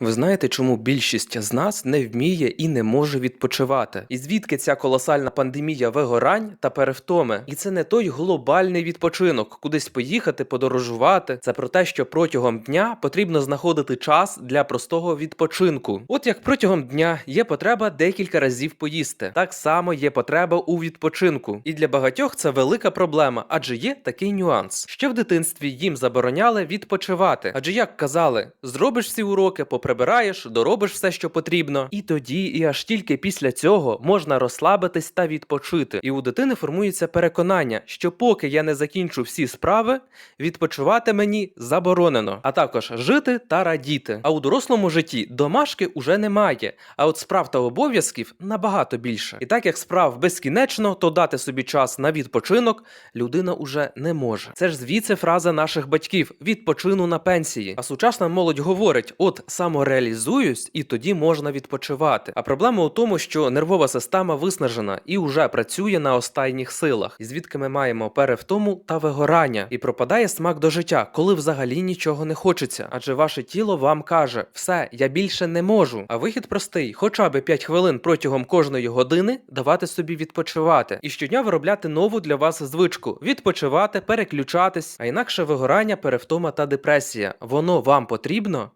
Ви знаєте, чому більшість з нас не вміє і не може відпочивати? І звідки ця колосальна пандемія вигорань та перевтоми? І це не той глобальний відпочинок, кудись поїхати, подорожувати. Це про те, що протягом дня потрібно знаходити час для простого відпочинку. От як протягом дня є потреба декілька разів поїсти, так само є потреба у відпочинку. І для багатьох це велика проблема, адже є такий нюанс. Ще в дитинстві їм забороняли відпочивати. Адже як казали, зробиш всі уроки, поприбираєш, доробиш все, що потрібно, і тоді, і аж тільки після цього можна розслабитись та відпочити. І у дитини формується переконання, що поки я не закінчу всі справи, відпочивати мені заборонено, а також жити та радіти. А у дорослому житті домашки уже немає. А от справ та обов'язків набагато більше. І так як справ безкінечно, то дати собі час на відпочинок людина уже не може. Це ж звідси фраза наших батьків: відпочину на пенсії. А сучасна молодь говорить: от самореалізуюсь, і тоді можна відпочивати. А проблема у тому, що нервова система виснажена і уже працює на останніх силах. І звідки ми маємо перевтому та вигорання, і пропадає смак до життя, коли взагалі нічого не хочеться. Адже ваше тіло вам каже: все, я більше не можу. А вихід простий: хоча б 5 хвилин протягом кожної години давати собі відпочивати і щодня виробляти нову для вас звичку: відпочивати, переключатись, а інакше вигорання, перевтома та депресія. Воно вам потрібно?